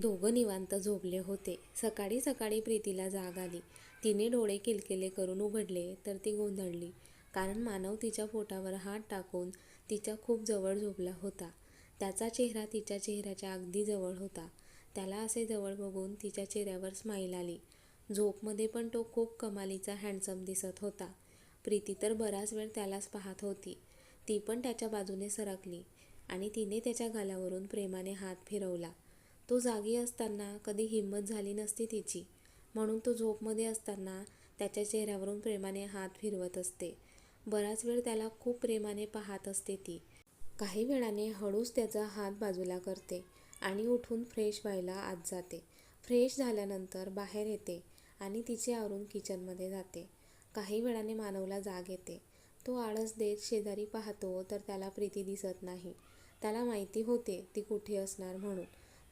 दोघं निवांत झोपले होते. सकाळी सकाळी प्रीतीला जाग आली. तिने डोळे किलकिले करून उघडले तर ती गोंधळली. कारण मानव तिच्या पोटावर हात टाकून तिच्या खूप जवळ झोपला होता. त्याचा चेहरा तिच्या चेहऱ्याच्या अगदी जवळ होता. त्याला असे जवळ बघून तिच्या चेहऱ्यावर स्माईल आली. झोपमध्ये पण तो खूप कमालीचा हँडसम दिसत होता. प्रीती तर बराच वेळ त्यालाच पाहत होती. ती पण त्याच्या बाजूने सरकली आणि तिने त्याच्या गालावरून प्रेमाने हात फिरवला. तो जागी असताना कधी हिंमत झाली नसती तिची. म्हणून तो झोपमध्ये असताना त्याच्या चेहऱ्यावरून प्रेमाने हात फिरवत असते. बराच वेळ त्याला खूप प्रेमाने पाहत असते ती. काही वेळाने हळूच त्याचा हात बाजूला करते आणि उठून फ्रेश व्हायला आत जाते. फ्रेश झाल्यानंतर बाहेर येते आणि तिचे आवरून किचनमध्ये जाते. काही वेळाने मानवला जाग येते. तो आळस देत शेजारी पाहतो तर त्याला प्रीती दिसत नाही. त्याला माहिती होते ती कुठे असणार म्हणून.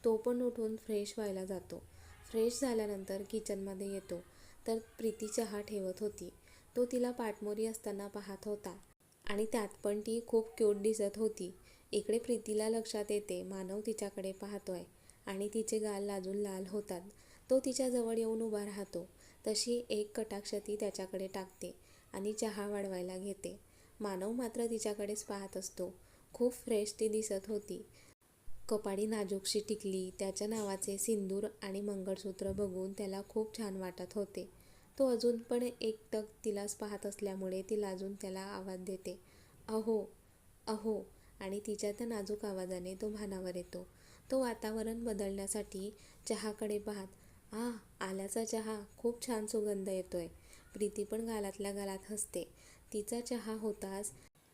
तो पण उठून फ्रेश व्हायला जातो. फ्रेश झाल्यानंतर किचनमध्ये येतो. तर प्रीती चहा ठेवत होती. तो तिला पाठमोरी असताना पाहत होता. आणि त्यात पण ती खूप क्यूट दिसत होती. इकडे प्रीतीला लक्षात येते मानव तिच्याकडे पाहतोय. आणि तिचे गाल लाजून लाल होतात. तो तिच्याजवळ येऊन उभा राहतो. तशी एक कटाक्ष ती त्याच्याकडे टाकते आणि चहा वाढवायला घेते. मानव मात्र तिच्याकडेच पाहत असतो. खूप फ्रेश ती दिसत होती. कपाडी नाजूकशी टिकली. त्याच्या नावाचे सिंदूर आणि मंगळसूत्र बघून त्याला खूप छान वाटत होते. तो अजून पण एकटक तिलाच पाहत असल्यामुळे ती लाजून त्याला आवाज देते. अहो अहो आणि तिच्या त्या नाजूक आवाजाने तो भानावर येतो. तो वातावरण बदलण्यासाठी चहाकडे पाहत आ आल्याचा चहा. खूप छान सुगंध येतोय. प्रीती पण गालातल्या गालात हसते. तिचा चहा होताच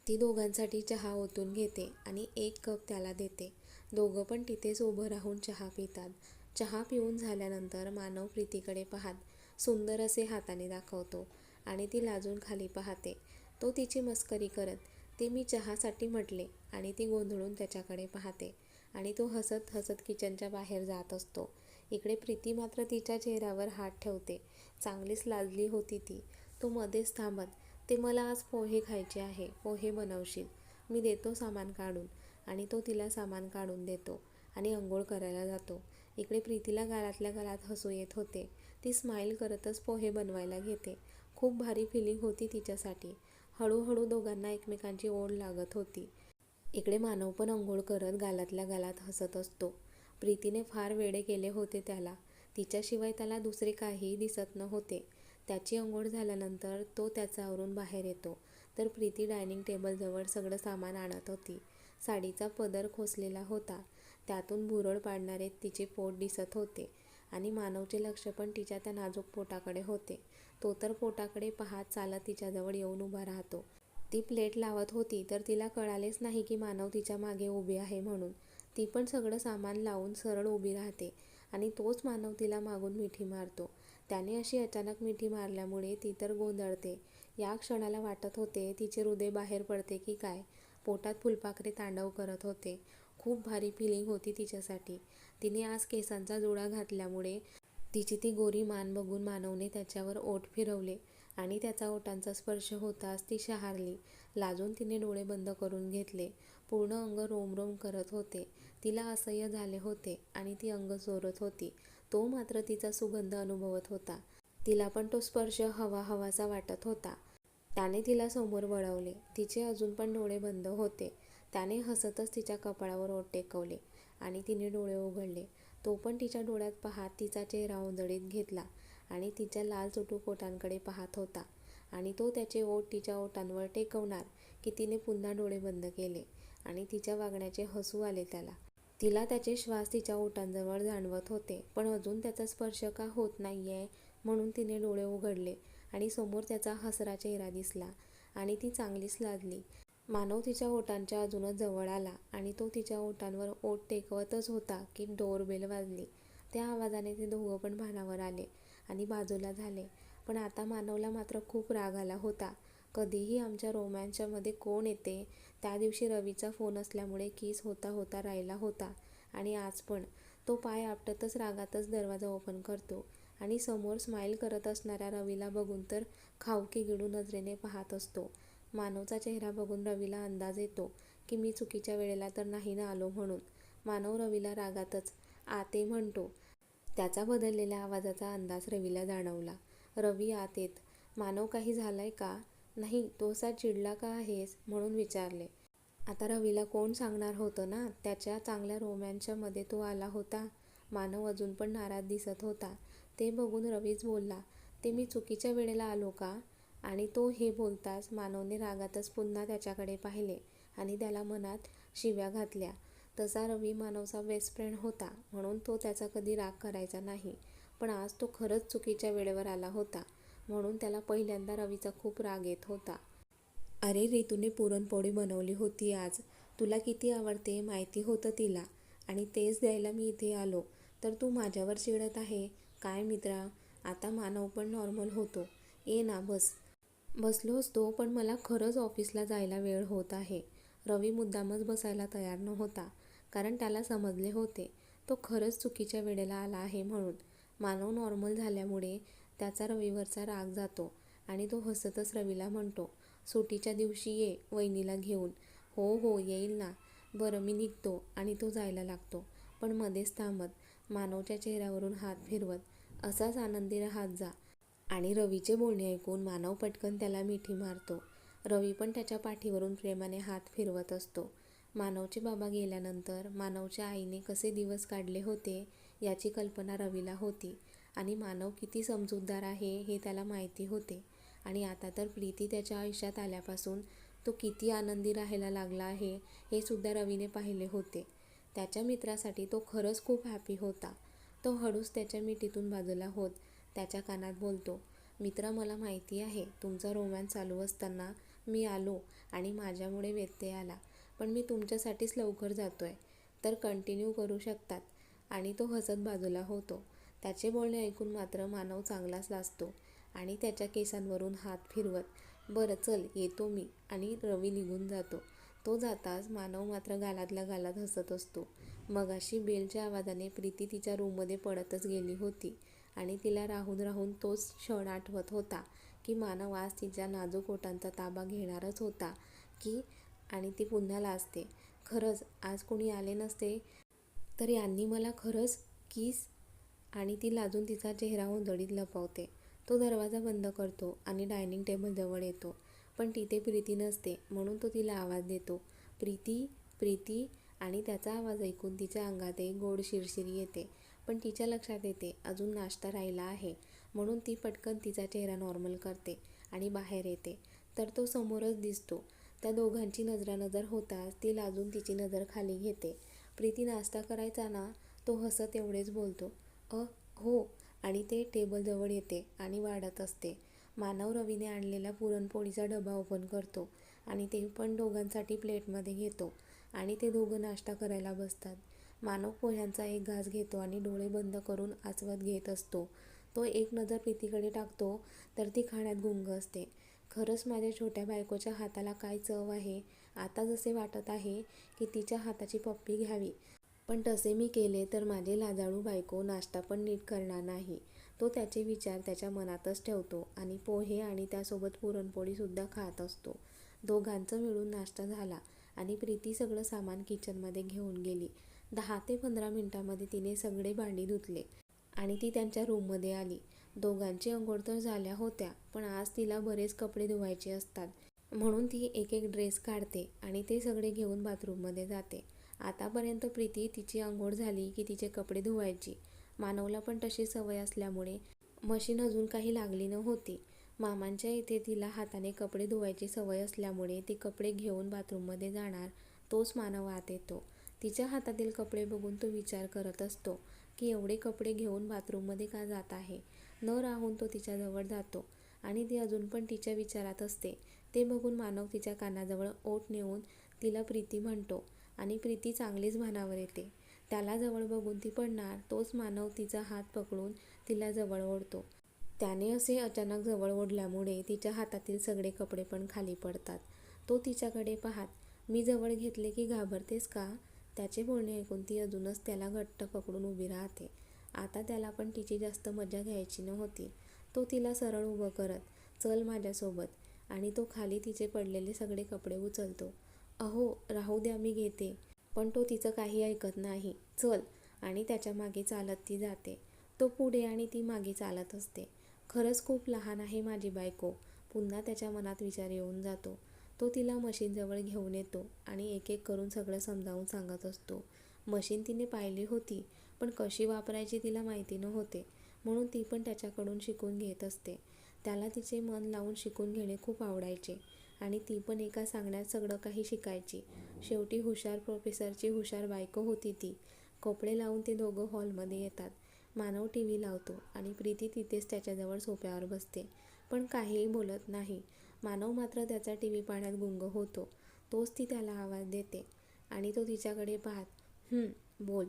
ती दोघांसाठी चहा ओतून घेते आणि एक कप त्याला देते. दोघं पण तिथेच उभं राहून चहा पितात. चहा पिऊन झाल्यानंतर मानव प्रीतीकडे पाहत सुंदर असे हाताने दाखवतो आणि ती लाजून खाली पाहते. तो तिची मस्करी करत ते मी चहासाठी म्हटले आणि ती गोंधळून त्याच्याकडे पाहते आणि तो हसत हसत किचनच्या बाहेर जात असतो. इकडे प्रीती मात्र तिच्या चेहऱ्यावर हात ठेवते. चांगलीच लाजली होती ती. तो मध्येच थांबत ते मला आज पोहे खायचे आहे पोहे बनवशील. मी देतो सामान काढून. आणि तो तिला सामान काढून देतो आणि अंघोळ करायला जातो. इकडे प्रीतीला गालातल्या गालात हसू येत होते. ती स्माईल करतच पोहे बनवायला घेते. खूप भारी फिलिंग होती तिच्यासाठी. हळूहळू दोघांना एकमेकांची ओढ लागत होती. इकडे मानव पण अंघोळ करत गालातल्या गालात हसत असतो. प्रीतीने फार वेडे केले होते त्याला. तिच्याशिवाय त्याला दुसरे काहीही दिसत नव्हते. त्याची अंघोळ झाल्यानंतर तो त्याचा आवरून बाहेर येतो. तर प्रीती डायनिंग टेबलजवळ सगळं सामान आणत होती. साडीचा पदर खोसलेला होता. त्यातून भुरळ पाडणारे तिचे पोट दिसत होते आणि मानवचे लक्ष पण तिच्या त्या नाजूक पोटाकडे होते. तो तर पोटाकडे पाहत चालत तिच्याजवळ येऊन उभा राहतो. ती प्लेट लावत होती तर तिला कळालेच नाही की मानव तिच्यामागे उभी आहे म्हणून. ती पण सगळं सामान लावून सरळ उभी राहते आणि तोच मानव तिला मागून मिठी मारतो. त्याने अशी अचानक मिठी मारल्यामुळे ती तर गोंधळते. या क्षणाला वाटत होते तिचे हृदय बाहेर पडते की काय? पोटात फुलपाखरे तांडव करत होते. खूप भारी फिलिंग होती तिच्यासाठी. तिने आज केसांचा जुळा घातल्यामुळे तिची ती गोरी मान बघून मानवने त्याच्यावर ओठ फिरवले आणि त्याचा ओठांचा स्पर्श होताच ती शहारली. लाजून तिने डोळे बंद करून घेतले. पूर्ण अंग रोमरोम करत होते. तिला असह्य झाले होते आणि ती अंग चोरत होती. तो मात्र तिचा सुगंध अनुभवत होता. तिला पण तो स्पर्श हवा हवासा वाटत होता. त्याने तिला समोर वळवले. तिचे अजून पण डोळे बंद होते. त्याने हसतच तिच्या कपाळावर ओठ टेकवले आणि तिने डोळे उघडले. तो पण तिच्या डोळ्यात पाहत तिचा चेहरा उंदळीत घेतला आणि तिच्या लाल चुटूक ओठांकडे पाहत होता आणि तो त्याचे ओठ तिच्या ओठांवर टेकवणार की तिने पुन्हा डोळे बंद केले आणि तिच्या वागण्याचे हसू आले त्याला. तिला त्याचे श्वास तिच्या ओठांजवळ जाणवत होते पण अजून त्याचा स्पर्श का होत नाहीये म्हणून तिने डोळे उघडले. आणि समोर त्याचा हसरा चेहरा दिसला आणि ती चांगलीच लाजली मानव तिच्या ओटांच्या अजूनच जवळ आला आणि तो तिच्या ओटांवर ओठ टेकवतच होता की डोरबेल वाजली. त्या आवाजाने ते दोघं पण भानावर आले आणि बाजूला झाले. पण आता मानवला मात्र खूप राग आला होता. कधीही आमच्या रोमॅन्सच्यामध्ये कोण येते? त्या दिवशी रवीचा फोन असल्यामुळे किस होता होता राहिला होता. आणि आज पण. तो पाय आपटतच रागातच दरवाजा ओपन करतो. आणि समोर स्माईल करत असणाऱ्या रवीला बघून तर खाऊकी गिडू नजरेने पाहत असतो. मानवचा चेहरा बघून रवीला अंदाज येतो की मी चुकीच्या वेळेला तर नाही ना आलो म्हणून. मानव रवीला रागातच आते म्हणतो. त्याचा बदललेल्या आवाजाचा अंदाज रवीला जाणवला. रवी आत येत मानव काही झालाय का? नाही तो असा चिडला का आहेस? म्हणून विचारले. आता रवीला कोण सांगणार होतं ना? त्याच्या चांगल्या रोमॅन्सच्या तो आला होता. मानव अजून पण नाराज दिसत होता. ते बघून रवीच बोलला ते मी चुकीच्या वेळेला आलो का? आणि तो हे बोलताच मानवने रागातच पुन्हा त्याच्याकडे पाहिले आणि त्याला मनात शिव्या घातल्या. तसा रवी मानवचा बेस्ट फ्रेंड होता म्हणून तो त्याचा कधी राग करायचा नाही. पण आज तो खरंच चुकीच्या वेळेवर आला होता म्हणून त्याला पहिल्यांदा रवीचा खूप राग येत होता. अरे रितूने पुरणपोळी बनवली होती आज तुला किती आवडते माहिती होतं तिला. आणि तेच द्यायला मी इथे आलो. तर तू माझ्यावर चिडत आहे? काय मित्रा आता मानव पण नॉर्मल होतो. ये ना बस. बसलो असतो पण मला खरंच ऑफिसला जायला वेळ होत आहे. रवी मुद्दामच बसायला तयार नव्हता कारण त्याला समजले होते. तो खरंच चुकीच्या वेळेला आला आहे म्हणून. मानव नॉर्मल झाल्यामुळे त्याचा रवीवरचा राग जातो आणि तो हसतच रवीला म्हणतो सुटीच्या दिवशी ये वहिनीला घेऊन. हो हो येईल ना. बरं मी निघतो. आणि तो जायला लागतो पण मध्येच थांबत. मानवच्या चेहऱ्यावरून हात फिरवत. असाच आनंदी राहत जा. आणि रवीचे बोलणे ऐकून मानव पटकन त्याला मिठी मारतो. रवी पण त्याच्या पाठीवरून प्रेमाने हात फिरवत असतो. मानवचे बाबा गेल्यानंतर मानवच्या आईने कसे दिवस काढले होते याची कल्पना रवीला होती. आणि मानव किती समजूतदार आहे हे त्याला माहिती होते. आणि आता तर प्रीती त्याच्या आयुष्यात आल्यापासून तो किती आनंदी राहायला लागला आहे हे सुद्धा रवीने पाहिले होते. त्याच्या मित्रासाठी तो खरंच खूप हॅपी होता. तो हळूच त्याच्या मिठीतून बाजूला होत त्याच्या कानात बोलतो मित्रा मला माहिती आहे तुमचा रोमॅन्स चालू असताना मी आलो आणि माझ्यामुळे व्यत्यय आला पण मी तुमच्यासाठीच लवकर जातो आहे तर कंटिन्यू करू शकतात. आणि तो हसत बाजूला होतो. त्याचे बोलणे ऐकून मात्र मानव चांगलाच लाजतो आणि त्याच्या केसांवरून हात फिरवत बरं चल येतो मी. आणि रवी निघून जातो. तो जाताच मानव मात्र गालातल्या गालात हसत असतो. मगाशी बेलच्या आवाजाने प्रीती तिच्या रूममध्ये पडतच गेली होती आणि तिला राहून राहून तोच क्षण आठवत होता की मानव आज तिच्या नाजूक ओटांचा ताबा घेणारच होता की आणि ती पुन्हा लाजते. खरंच आज कोणी आले नसते तर यांनी मला खरंच किस आणि ती लाजून तिचा चेहरा उंजळीत लपवते. तो दरवाजा बंद करतो आणि डायनिंग टेबलजवळ येतो. पण तिथे प्रीती नसते म्हणून तो तिला आवाज देतो. प्रीती प्रीती आणि त्याचा आवाज ऐकून तिच्या अंगात एक गोड शिरशिरी येते. पण तिच्या लक्षात येते अजून नाश्ता राहिला आहे. म्हणून ती पटकन तिचा चेहरा नॉर्मल करते आणि बाहेर येते. तर तो समोरच दिसतो. त्या दोघांची नजरानजर होताच ती लाजून तिची नजर खाली घेते. प्रीती नाश्ता करायचा ना तो हसत एवढेच बोलतो. अ हो. आणि ते टेबलजवळ येते आणि वाढत असते. मानव रवीने आणलेला पुरणपोळीचा डबा ओपन करतो. आणि ते पण दोघांसाठी प्लेटमध्ये घेतो. आणि ते दोघं नाश्ता करायला बसतात. मानव पोह्यांचा एक घास घेतो आणि डोळे बंद करून आचवत घेत असतो. तो एक नजर प्रीतीकडे टाकतो तर ती खाण्यात गुंग असते. खरंच माझ्या छोट्या बायकोच्या हाताला काय चव आहे? आता जसे वाटत आहे की तिच्या हाताची पप्पी घ्यावी. पण तसे मी केले तर माझे लाजाळू बायको नाश्ता पण नीट करणार नाही. तो त्याचे विचार त्याच्या मनातच ठेवतो आणि पोहे आणि त्यासोबत पुरणपोळीसुद्धा खात असतो. दोघांचं मिळून नाश्ता झाला आणि प्रीती सगळं सामान किचनमध्ये घेऊन गेली. दहा ते पंधरा मिनिटांमध्ये तिने सगळे भांडी धुतले आणि ती त्यांच्या रूममध्ये आली. दोघांची अंघोळ तर झाल्या होत्या पण आज तिला बरेच कपडे धुवायचे असतात. म्हणून ती एक एक ड्रेस काढते आणि ते सगळे घेऊन बाथरूममध्ये जाते. आतापर्यंत प्रीती तिची अंघोळ झाली की तिचे कपडे धुवायची. मानवला पण तशी सवय असल्यामुळे मशीन अजून काही लागली नव्हती. मामांच्या इथे तिला हाताने कपडे धुवायची सवय असल्यामुळे ती कपडे घेऊन बाथरूममध्ये जाणार तोच मानव आत येतो. तिच्या हातातील कपडे बघून तो विचार करत असतो की एवढे कपडे घेऊन बाथरूममध्ये का जात आहे? न राहून तो तिच्याजवळ जातो आणि ती अजून पण तिच्या विचारात असते. ते बघून मानव तिच्या कानाजवळ ओठ नेऊन तिला प्रीती म्हणतो आणि प्रीती चांगलीच भानावर येते. त्याला जवळ बघून ती पडणार तोच मानव तिचा हात पकडून तिला जवळ ओढतो. त्याने असे अचानक जवळ ओढल्यामुळे तिच्या हातातील सगळे कपडे पण खाली पडतात. तो तिच्याकडे पाहात मी जवळ घेतले की घाबरतेस का? त्याचे बोलणे ऐकून ती अजूनच त्याला घट्ट पकडून उभी राहते. आता त्याला पण तिची जास्त मजा घ्यायची नव्हती. तो तिला सरळ उभं करत चल माझ्यासोबत. आणि तो खाली तिचे पडलेले सगळे कपडे उचलतो. अहो राहू द्या मी घेते. पण तो तिचं काही ऐकत नाही. चल. आणि त्याच्यामागे चालत ती जाते. तो पुढे आणि ती मागे चालत असते. खरंच खूप लहान आहे माझी बायको. पुन्हा त्याच्या मनात विचार येऊन जातो. तो तिला मशीनजवळ घेऊन येतो आणि एक एक करून सगळं समजावून सांगत असतो. मशीन तिने पाहिली होती पण कशी वापरायची तिला माहिती नव्हते. म्हणून ती पण त्याच्याकडून शिकून घेत असते. त्याला तिचे मन लावून शिकून घेणे खूप आवडायचे आणि ती पण एका सांगण्यात सगळं काही शिकायची. शेवटी हुशार प्रोफेसरची हुशार बायको होती ती. कपडे लावून ते दोघं हॉलमध्ये येतात. मानव टी व्ही लावतो आणि प्रीती तिथेच त्याच्याजवळ सोप्यावर बसते. पण काहीही बोलत नाही. मानव मात्र त्याचा टी व्ही पाण्यात गुंग होतो. तोच ती त्याला आवाज देते आणि तो तिच्याकडे पाहत बोल.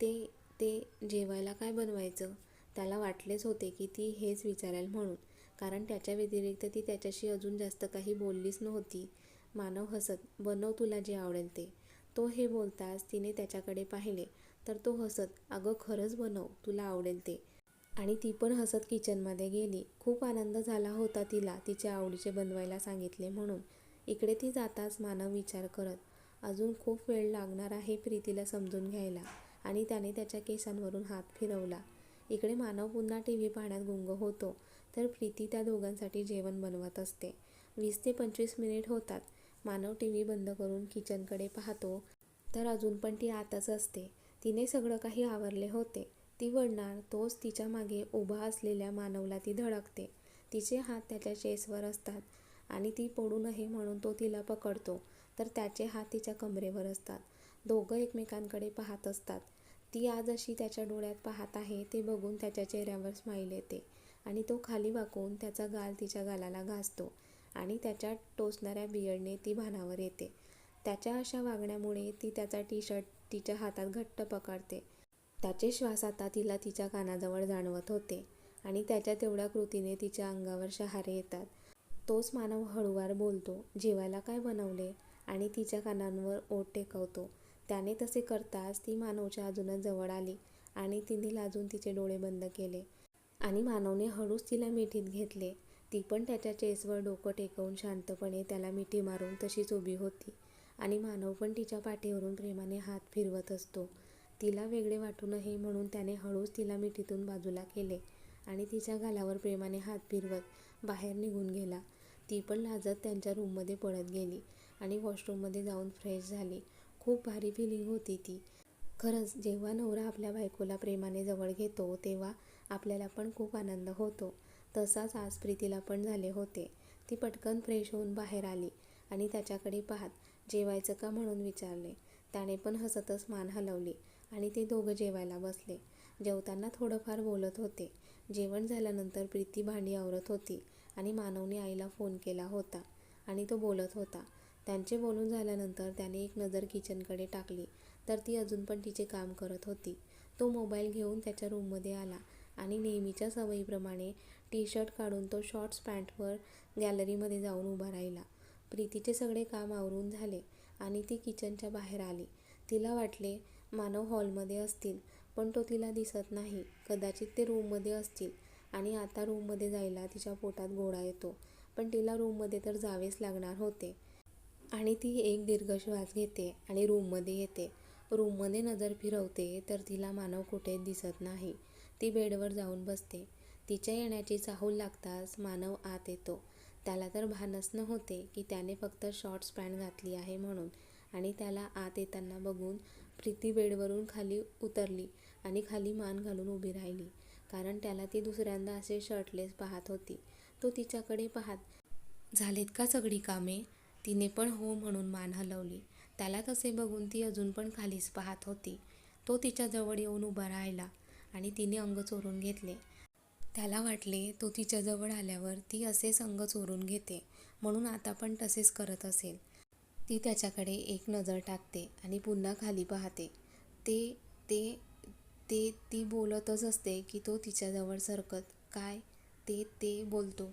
ते ते जेवायला काय बनवायचं? त्याला वाटलेच होते की ती हेच विचारेल म्हणून. कारण त्याच्या व्यतिरिक्त ती त्याच्याशी अजून जास्त काही बोललीच नव्हती. मानव हसत बनव तुला जे आवडेल ते. तो हे बोलताच तिने त्याच्याकडे पाहिले. तर तो हसत अगं खरंच बनव तुला आवडेल ते. आणि ती पण हसत किचनमध्ये गेली. खूप आनंद झाला होता तिला तिच्या आवडीचे बनवायला सांगितले म्हणून. इकडे ती जाताच मानव विचार करत अजून खूप वेळ लागणार आहे प्रीतीला समजून घ्यायला. आणि त्याने त्याच्या केसांवरून हात फिरवला. इकडे मानव पुन्हा टी व्ही पाहण्यात गुंग होतो तर प्रीती त्या दोघांसाठी जेवण बनवत असते. वीस ते पंचवीस मिनिट होतात. मानव टी व्ही बंद करून किचनकडे पाहतो तर अजून पण ती आतच असते. तिने सगळं काही आवरले होते. ती वळणार तोच तिच्यामागे उभा असलेल्या मानवला ती धडकते. तिचे हात त्याच्या चेसवर असतात आणि ती पडू नये म्हणून तो तिला पकडतो तर त्याचे हात तिच्या कमरेवर असतात. दोघं एकमेकांकडे पाहत असतात. ती आज अशी त्याच्या डोळ्यात पाहत आहे ते बघून त्याच्या चेहऱ्यावर स्माईल येते आणि तो खाली वाकून त्याचा गाल तिच्या गालाला घासतो आणि त्याच्या टोचणाऱ्या बियडने ती भानावर येते. त्याच्या अशा वागण्यामुळे ती त्याचा टी शर्ट तिच्या हातात घट्ट पकडते. त्याचे श्वास आता तिला तिच्या कानाजवळ जाणवत होते आणि त्याच्या तेवढ्या कृतीने तिच्या अंगावर शहारे येतात. तोच मानव हळूवार बोलतो जेवायला काय बनवले? आणि तिच्या कानांवर ओठ टेकवतो. त्याने तसे करताच ती मानवच्या अजूनच जवळ आली आणि तिने लाजून तिचे डोळे बंद केले आणि मानवने हळूच तिला मिठीत घेतले. ती पण त्याच्या चेसवर डोकं टेकवून शांतपणे त्याला मिठी मारून तशीच उभी होती. आणि मानव पण तिच्या पाठीवरून प्रेमाने हात फिरवत असतो. तिला वेगळे वाटू नये म्हणून त्याने हळूच तिला मिठीतून बाजूला केले आणि तिच्या गालावर प्रेमाने हात फिरवत बाहेर निघून गेला. ती पण लाजत त्यांच्या रूममध्ये पळत गेली आणि वॉशरूममध्ये जाऊन फ्रेश झाली. खूप भारी फिलिंग होती ती. खरंच जेव्हा नवरा आपल्या बायकोला प्रेमाने जवळ घेतो तेव्हा आपल्याला पण खूप आनंद होतो. तसाच आज प्रीतीला पण झाले होते. ती पटकन फ्रेश होऊन बाहेर आली आणि त्याच्याकडे पाहत जेवायचं का म्हणून विचारले. त्याने पण हसतच मान हलवली आणि ते दोघं जेवायला बसले. जेवताना थोडंफार बोलत होते. जेवण झाल्यानंतर प्रीती भांडी आवरत होती आणि मानवने आईला फोन केला होता आणि तो बोलत होता. त्यांचे बोलून झाल्यानंतर त्याने एक नजर किचनकडे टाकली. तर ती अजून पण तिचे काम करत होती. तो मोबाईल घेऊन त्याच्या रूममध्ये आला आणि नेहमीच्या सवयीप्रमाणे टी शर्ट काढून तो शॉर्ट्स पॅन्टवर गॅलरीमध्ये जाऊन उभा राहिला. प्रीतीचे सगळे काम आवरून झाले आणि ती किचनच्या बाहेर आली. तिला वाटले मानव हॉलमध्ये असतील पण तो तिला दिसत नाही. कदाचित ते रूममध्ये असतील आणि आता रूममध्ये जायला तिच्या पोटात गोळा येतो पण तिला रूममध्ये तर जावेच लागणार होते. आणि ती एक दीर्घ श्वास घेते आणि रूममध्ये येते. रूममध्ये नजर फिरवते तर तिला मानव कुठे दिसत नाही. ती बेडवर जाऊन बसते. तिच्या येण्याची चाहूल लागताच मानव आत येतो. त्याला तर भानच नव्हते की त्याने फक्त शॉर्ट्स पॅन्ट घातली आहे म्हणून. आणि त्याला आत येताना बघून प्रीती बेडवरून खाली उतरली आणि खाली मान घालून उभी राहिली. कारण त्याला ती दुसऱ्यांदा असे शर्टलेस पाहत होती. तो तिच्याकडे पाहत झालेत का सगळी कामे तिने पण हो म्हणून मान हलवली. त्याला तसे बघून ती अजून पण खालीच पाहत होती. तो तिच्याजवळ येऊन उभा राहिला आणि तिने अंग चोरून घेतले. त्याला वाटले तो तिच्याजवळ आल्यावर ती असेच अंग चोरून घेते म्हणून आता पण तसेच करत असेल. ती त्याच्याकडे एक नजर टाकते आणि पुन्हा खाली पाहते. ते ते ते ती बोलतच असते की तो तिच्याजवळ सरकत काय? ते ते बोलतो.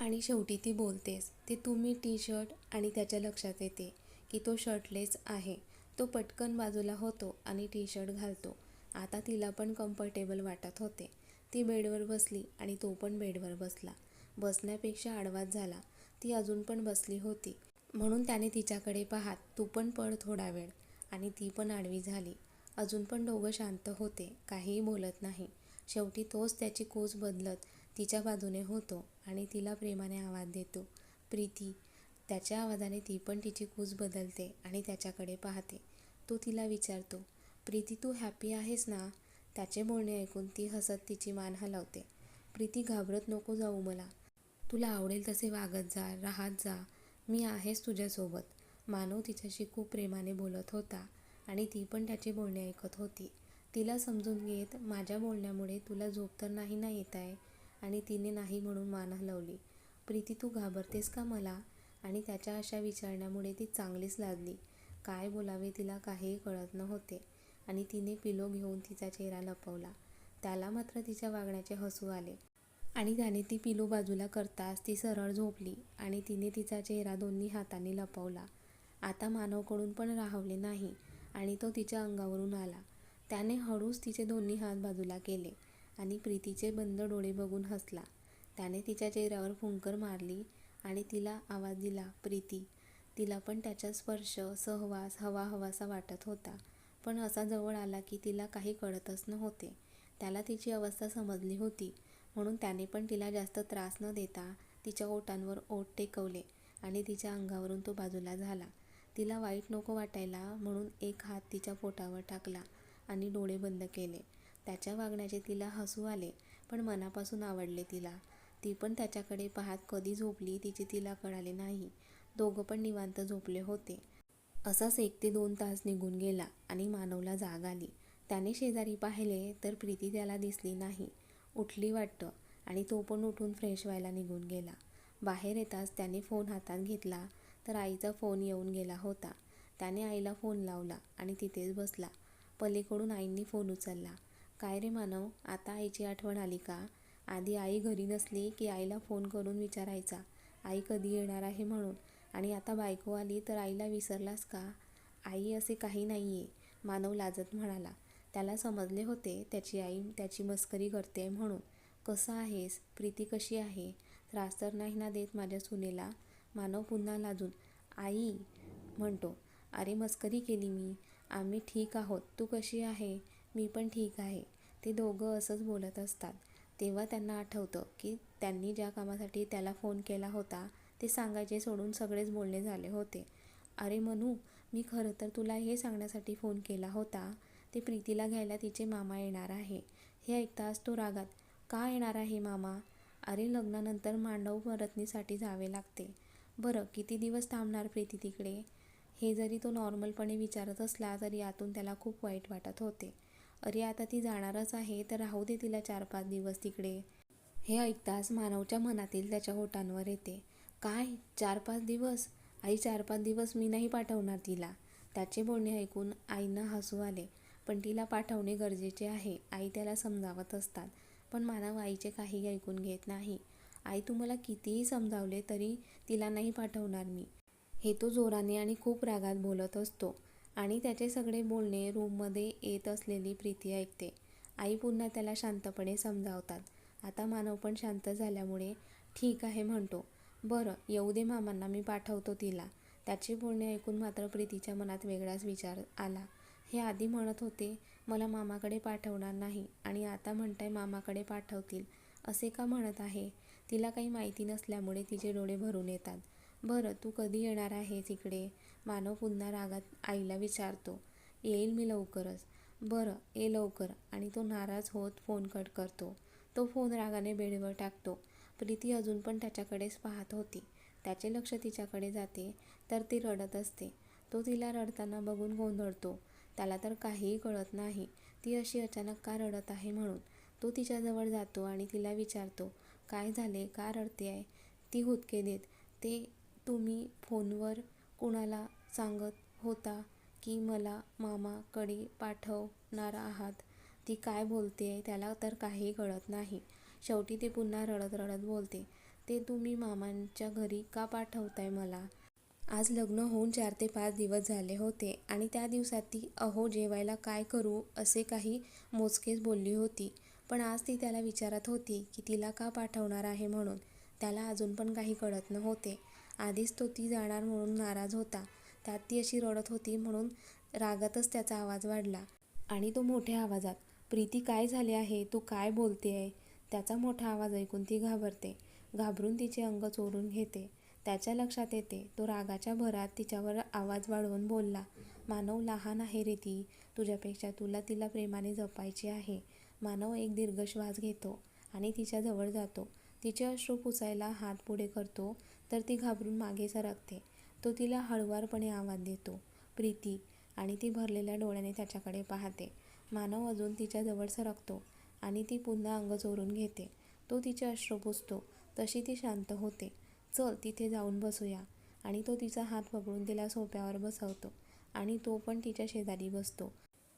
आणि शेवटी ती बोलतेच ते तुम्ही टी शर्ट आणि त्याच्या लक्षात येते की तो शर्टलेस आहे. तो पटकन बाजूला होतो आणि टी शर्ट घालतो. आता तिला पण कम्फर्टेबल वाटत होते. ती बेडवर बसली आणि तो पण बेडवर बसला. बसण्यापेक्षा आडवाच झाला. ती अजून पण बसली होती. म्हणून त्याने तिच्याकडे पाहात तू पण पड थोडा वेळ. आणि ती पण आडवी झाली. अजून पण दोघं शांत होते काहीही बोलत नाही. शेवटी तोच त्याची कोच बदलत तिच्या बाजूने होतो आणि तिला प्रेमाने आवाज देतो. प्रीती त्याच्या आवाजाने ती पण तिची कूच बदलते आणि त्याच्याकडे पाहते. तो तिला विचारतो प्रीती तू हॅपी आहेस ना? त्याचे बोलणे ऐकून ती हसत तिची मान हलवते. प्रीती घाबरत नको जाऊ मला. तुला आवडेल तसे वागत जा राहत जा. मी आहेच तुझ्यासोबत. मानव तिच्याशी खूप प्रेमाने बोलत होता आणि ती पण त्याचे बोलणे ऐकत होती. तिला समजून घेत माझ्या बोलण्यामुळे तुला झोप तर नाही ना येत आहे? आणि तिने नाही म्हणून मान हलवली. प्रीती तू घाबरतेस का मला? आणि त्याच्या अशा विचारण्यामुळे ती चांगलीच लागली. काय बोलावे तिला काहीही कळत नव्हते. आणि तिने पिलो घेऊन तिचा चेहरा लपवला. त्याला मात्र तिच्या वागण्याचे हसू आले. आणि त्याने ती पिलो बाजूला करताच ती सरळ झोपली आणि तिने तिचा चेहरा दोन्ही हातांनी लपवला. आता मानवकडून पण राहवले नाही आणि तो तिच्या अंगावरून आला. त्याने हळूच तिचे दोन्ही हात बाजूला केले आणि प्रीतीचे बंद डोळे बघून हसला. त्याने तिच्या चेहऱ्यावर फुंकर मारली आणि तिला आवाज दिला प्रीती तिला पण त्याचा स्पर्श सहवास हवा हवासा वाटत होता. पण असा जवळ आला की तिला काही कळतच नव्हते. त्याला तिची अवस्था समजली होती. म्हणून त्याने पण तिला जास्त त्रास न देता तिच्या ओटांवर ओठ टेकवले आणि तिच्या अंगावरून तो बाजूला झाला. तिला वाईट नको वाटायला म्हणून एक हात तिच्या पोटावर टाकला आणि डोळे बंद केले. त्याच्या वागण्याचे तिला हसू आले पण मनापासून आवडले तिला. ती पण त्याच्याकडे पाहत कधी झोपली तिचे तिला कळाले नाही. दोघं पण निवांत झोपले होते. असाच एक ते दोन तास निघून गेला आणि मानवला जाग आली. त्याने शेजारी पाहिले तर प्रीती त्याला दिसली नाही. उठली वाटतं आणि तो पण उठून फ्रेश व्हायला निघून गेला. बाहेर येताच त्याने फोन हातात घेतला तर आईचा फोन येऊन गेला होता. त्याने आईला फोन लावला आणि तिथेच बसला. पलीकडून आईंनी फोन उचलला. काय रे मानव आता आईची आठवण आली का? आधी आई घरी नसली की आईला फोन करून विचारायचा. आई कधी येणार आहे म्हणून? आणि आता बायको आली तर आईला विसरलास का? आई असे काही नाही आहे मानव लाजत म्हणाला. त्याला समजले होते त्याची आई त्याची मस्करी करते म्हणून. कसं आहेस? प्रीती कशी आहे? त्रास तर नाही ना देत माझ्या सुनेला? मानव पुन्हा लाजून. आई म्हणतो अरे मस्करी केली मी. आम्ही ठीक आहोत. तू कशी आहे? मी पण ठीक आहे. ते दोघं असंच बोलत असतात. तेव्हा त्यांना आठवतं की त्यांनी ज्या कामासाठी त्याला फोन केला होता ते सांगायचे सोडून सगळेच बोलणे झाले होते. अरे मनू मी खरं तर तुला हे सांगण्यासाठी फोन केला होता. ते प्रीतीला घ्यायला तिचे मामा येणार आहे. हे ऐकताच तो रागात का येणार आहे मामा? अरे लग्नानंतर मांडव परतनीसाठी जावे लागते. बरं किती दिवस थांबणार प्रीती तिकडे? हे जरी तो नॉर्मलपणे विचारत असला तरी आतून त्याला खूप वाईट वाटत होते. अरे आता ती जाणारच आहे तर राहू दे तिला चार पाच दिवस तिकडे. हे ऐकताच मानवच्या मनातील त्याच्या ओठांवर येते. काय? चार पाच दिवस? आई चार पाच दिवस मी नाही पाठवणार तिला. त्याचे बोलणे ऐकून आईनं हसू आले. पण तिला पाठवणे गरजेचे आहे. आई त्याला समजावत असतात. पण मानव आईचे काही ऐकून घेत नाही. आई तुम्हाला कितीही समजावले तरी तिला नाही पाठवणार मी. हे तो जोराने आणि खूप रागात बोलत असतो. आणि त्याचे सगळे बोलणे रूममध्ये येत असलेली प्रीती ऐकते. आई पुन्हा त्याला शांतपणे समजावतात. आता मानव पण शांत झाल्यामुळे ठीक आहे म्हणतो. बरं येऊ दे मामांना मी पाठवतो तिला. त्याचे बोलणे ऐकून मात्र प्रीतीच्या मनात वेगळाच विचार आला. हे आधी म्हणत होते मला मामाकडे पाठवणार नाही आणि आता म्हणताय मामाकडे पाठवतील. असे का म्हणत आहे? तिला काही माहिती नसल्यामुळे तिचे डोळे भरून येतात. बरं तू कधी येणार आहेस इकडे मानव पुन्हा रागात आईला विचारतो. येईल मी लवकरच. बरं ये लवकर. आणि तो नाराज होत फोन कट करतो. तो फोन रागाने बेडवर टाकतो. प्रीती अजून पण त्याच्याकडेच पाहत होती. त्याचे लक्ष तिच्याकडे जाते तर ती रडत असते. तो तिला रडताना बघून गोंधळतो. त्याला तर काहीही कळत नाही. ती अशी अचानक का रडत आहे म्हणून. तो तिच्याजवळ जातो आणि तिला विचारतो काय झाले? का रडते आहे ती हुदके देत. ते तुम्ही फोनवर कुणाला सांगत होता की मला मामाकडे पाठवणार आहात? ती काय बोलते आहे त्याला तर काही कळत नाही. शेवटी ती पुन्हा रडत रडत बोलते ते तुम्ही मामांच्या घरी का पाठवताय मला? आज लग्न होऊन चार ते पाच दिवस झाले होते आणि त्या दिवसात ती अहो जेवायला काय करू? असे काही मोजकेच बोलली होती. पण आज ती त्याला विचारत होती की तिला का पाठवणार आहे म्हणून. त्याला अजून पण काही कळत नव्हते. आधीच तो ती जाणार म्हणून नाराज होता. त्यात ती अशी रडत होती म्हणून रागातच त्याचा आवाज वाढला. आणि तो मोठ्या आवाजात प्रीती काय झाले आहे? तू काय बोलते आहे त्याचा मोठा आवाज ऐकून ती घाबरते. घाबरून तिचे अंग चोरून घेते. त्याच्या लक्षात येते तो रागाच्या भरात तिच्यावर आवाज वाढवून बोलला मानव लहान आहे रे ती. तुझ्यापेक्षा तुला तिला प्रेमाने जपायची आहे. मानव एक दीर्घ श्वास घेतो आणि तिच्याजवळ जातो. तिचे अश्रू पुसायला हात पुढे करतो तर ती घाबरून मागे सरकते. तो तिला हळुवारपणे आवाज देतो प्रीती आणि ती भरलेल्या डोळ्याने त्याच्याकडे पाहते. मानव अजून तिच्याजवळ सरकतो. आणि ती पुन्हा अंग चोरून घेते. तो तिचे अश्रू पुसतो. तशी ती शांत होते. चल तिथे जाऊन बसूया. आणि तो तिचा हात पकडून तिला सोप्यावर बसवतो. आणि तो पण तिच्या शेजारी बसतो.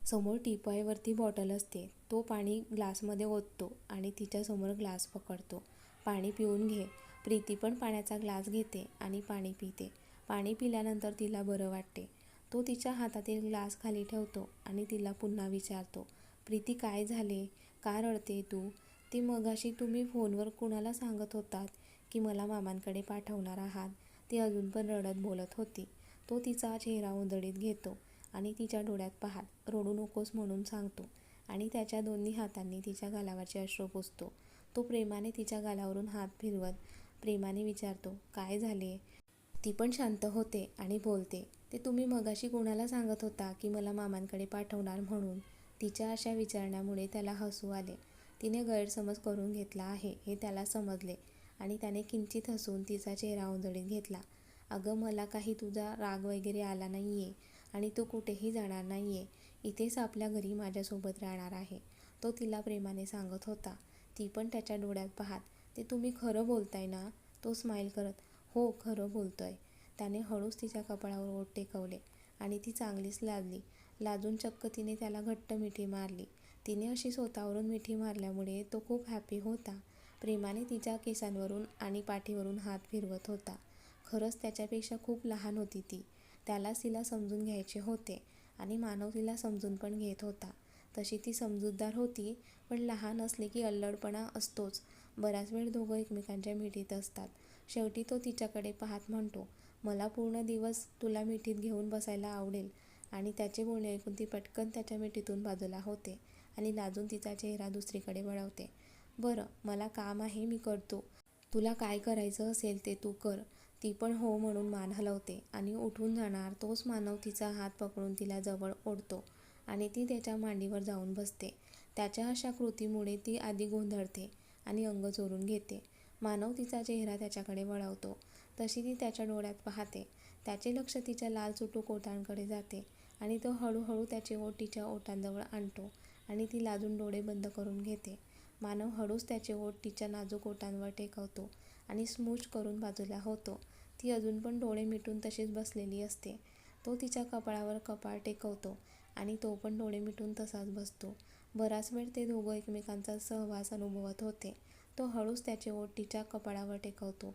समोर टिपाईवरती बॉटल असते. तो पाणी ग्लासमध्ये ओततो आणि तिच्यासमोर ग्लास पकडतो. पाणी पिऊन घे. प्रीती पण पाण्याचा ग्लास घेते आणि पाणी पिते. पाणी पिल्यानंतर तिला बरं वाटते. तो तिच्या हातातील ग्लास खाली ठेवतो आणि तिला पुन्हा विचारतो प्रीती काय झाले? का रडते तू? ती मगाशी तुम्ही फोनवर कुणाला सांगत होतात की मला मामांकडे पाठवणार आहात? ती अजून पण रडत बोलत होती. तो तिचा चेहरा उंदळीत घेतो आणि तिच्या डोळ्यात पाहत रडू नकोस म्हणून सांगतो. आणि त्याच्या दोन्ही हातांनी तिच्या गालावरचे अश्रू पुसतो. तो प्रेमाने तिच्या गालावरून हात फिरवत प्रेमाने विचारतो काय झाले? ती पण शांत होते आणि बोलते ते तुम्ही मगाशी कोणाला सांगत होता की मला मामांकडे पाठवणार म्हणून? तिच्या अशा विचारण्यामुळे त्याला हसू आले. तिने गैरसमज करून घेतला आहे हे त्याला समजले आणि त्याने किंचित हसून तिचा चेहरा उधळीत घेतला. अगं मला काही तुझा राग वगैरे आला नाही आहे आणि तू कुठेही जाणार नाही आहे इथेच आपल्या घरी माझ्यासोबत राहणार आहे. तो तिला प्रेमाने सांगत होता. ती पण त्याच्या डोळ्यात पाहत. ते तुम्ही खरं बोलताय ना? तो स्माईल करत. हो खरं बोलतोय. त्याने हळूच तिच्या कपाळावर ओठ टेकवले आणि ती चांगलीच लादली. लाजून चक्क तिने त्याला घट्ट मिठी मारली. तिने अशी स्वतःवरून मिठी मारल्यामुळे तो खूप हॅपी होता. प्रेमाने तिच्या केसांवरून आणि पाठीवरून हात फिरवत होता. खरंच त्याच्यापेक्षा खूप लहान होती ती. त्यालाच तिला समजून घ्यायचे होते आणि मानव तिला समजून पण घेत होता. तशी ती समजूतदार होती पण लहान असले की अल्लडपणा असतोच. बराच वेळ दोघं एकमेकांच्या मिठीत असतात. शेवटी तो तिच्याकडे पाहत म्हणतो मला पूर्ण दिवस तुला मिठीत घेऊन बसायला आवडेल. आणि त्याचे बोलणे ऐकून ती पटकन त्याच्या मिठीतून बाजूला होते आणि लाजून तिचा चेहरा दुसरीकडे वळवते. बरं मला काम आहे मी करतो. तुला काय करायचं असेल ते तू कर. ती पण हो म्हणून मान हलवते आणि उठून जाणार तोच मानव तिचा हात पकडून तिला जवळ ओढतो आणि ती त्याच्या मांडीवर जाऊन बसते. त्याच्या अशा कृतीमुळे ती आधी गोंधळते आणि अंग चोरून घेते. मानव तिचा चेहरा त्याच्याकडे वळवतो. तशी ती त्याच्या डोळ्यात पाहते. त्याचे लक्ष तिच्या लाल चुटू कोटांकडे जाते. आणि तो हळूहळू त्याचे ओटीच्या तिच्या आणतो आणि ती लाजून डोळे बंद करून घेते. मानव हळूच त्याचे ओठ तिच्या नाजूक ओटांवर टेकवतो आणि स्मूच करून बाजूला होतो. ती अजून पण डोळे मिटून तशीच बसलेली असते. तो तिच्या कपाळावर कपाळ टेकवतो आणि तो पण डोळे मिटून तसाच बसतो. बराच वेळ ते दोघं एकमेकांचा सहवास अनुभवत होते. तो हळूच त्याचे ओठ तिच्या कपाळावर टेकवतो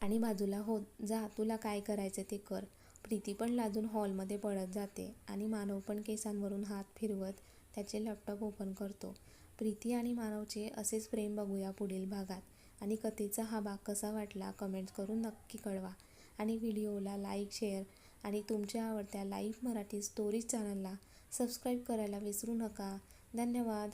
आणि बाजूला हो जा तुला काय करायचे ते कर. प्रीती पण लाजून हॉलमध्ये पळत जाते आणि मानव पण केसांवरून हात फिरवत त्याचे लॅपटॉप ओपन करतो. प्रीती आणि मानवचे असेच प्रेम बघूया पुढील भागात आणि कथेचा हा भाग कसा वाटला कमेंट्स करून नक्की कळवा. आणि व्हिडिओला लाईक शेअर आणि तुमच्या आवडत्या लाईव्ह मराठी स्टोरीज चॅनलला सबस्क्राईब करायला विसरू नका. धन्यवाद.